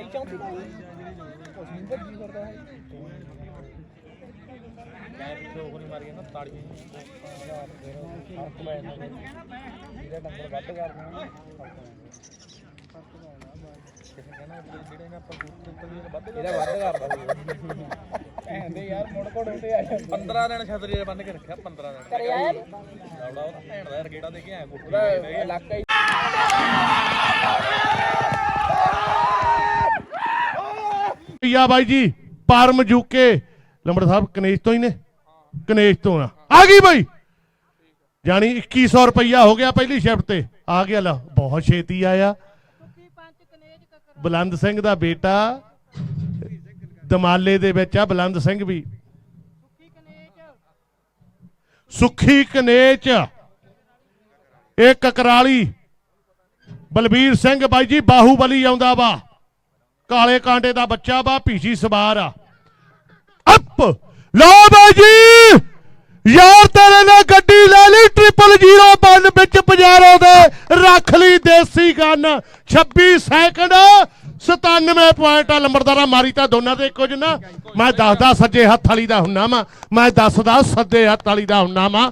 28 34 ਦਾ ਉਸ ਨੂੰ ਕੀ ਕਰਦਾ ਹੈ ਚੋਕਰੀ ਮਾਰੀ ਨਾ ਤਾੜੀ ਫ਼ਰਕ ਪੈ ਜਾਂਦਾ ਇਹਦਾ ਨੰਬਰ ਵੱਧ ਕਰ ਦੇਣਾ ਕਿਸੇ ਕਹਿੰਦਾ ਜਿਹੜੇ ਨੇ ਆਪਾਂ ਗੁੱਟ ਉੱਤੇ ਵੀ ਵੱਧ ਇਹਦਾ ਵੱਧ ਕਰਦਾ ਐਂਦੇ ਯਾਰ ਮੁੜ ਕੋੜ ਹੁੰਦੇ ਆ ਜਾਂਦੇ। 15 ਦਿਨ ਛਤਰੀ ਦੇ ਬੰਨ ਕੇ ਰੱਖਿਆ 15 ਦਿਨ। ਕਰਿਆ ਯਾਰ ਲਾਉੜਾ ਉਹ ਭੈਣ ਦਾ ਰਗੇੜਾ ਦੇ ਕੇ ਆਇਆ ਉਹਦਾ ਇਲਾਕਾ ਹੀ ਬਾਈ ਜੀ, ਪਰਮ ਜੂਕੇ। ਲੰਬੜ ਸਾਹਿਬ ਕਨੇਸ਼ ਤੋਂ ਹੀ ਨੇ? ਕਨੇਸ਼ ਤੋਂ ਆ ਆ ਗਈ ਬਾਈ। ਜਾਨੀ 2100 ਰੁਪਈਆ ਹੋ ਗਿਆ ਪਹਿਲੀ ਸ਼ਿਫਟ ਤੇ। ਆ ਗਿਆ ਲਾ ਬਹੁਤ ਛੇਤੀ ਆਇਆ। ਬਲੰਦ ਸਿੰਘ ਦਾ ਬੇਟਾ, ਦਮਾਲੇ ਦੇ ਵਿੱਚ ਆ, ਬਲੰਦ ਸਿੰਘ ਵੀ। ਸੁਖੀ ਕਨੇਚ ਇਹ ਕਕਰਾਲੀ। ਬਲਬੀਰ ਸਿੰਘ ਬਾਈ ਜੀ, ਬਾਹੂਬਲੀ ਆਉਂਦਾ ਵਾ। ਕਾਲੇ ਕਾਂਟੇ ਦਾ ਬੱਚਾ ਵਾ, ਭੀਸ਼ੀ ਸਵਾਰ ਆ। ਅੱਪ! ਲੋ ਬਾਈ ਜੀ! ਯਾਰ ਤੇਰੇ ਨੇ ਗੱਡੀ ਲੈ ਲਈ ਟ੍ਰਿਪਲ 01 ਵਿੱਚ ਪਜਾਰੋ ਦੇ, ਰੱਖ ਲਈ ਦੇਸੀ ਗਨ 26 ਸੈਕਿੰਡ 97 ਪੁਆਇੰਟ ਆ ਲੰਬਰਦਾਰਾ ਮਾਰੀ ਤਾਂ ਦੋਨਾਂ ਤੇ ਇੱਕੋ ਜਿੰਨਾ ਮੈਂ ਦੱਸਦਾ ਸੱਜੇ ਹੱਥ ਵਾਲੀ ਦਾ ਹੁੰਨਾ ਵਾ, ਮੈਂ ਦੱਸਦਾ ਸੱਜੇ ਹੱਥ ਵਾਲੀ ਦਾ ਹੁੰਨਾ ਵਾ।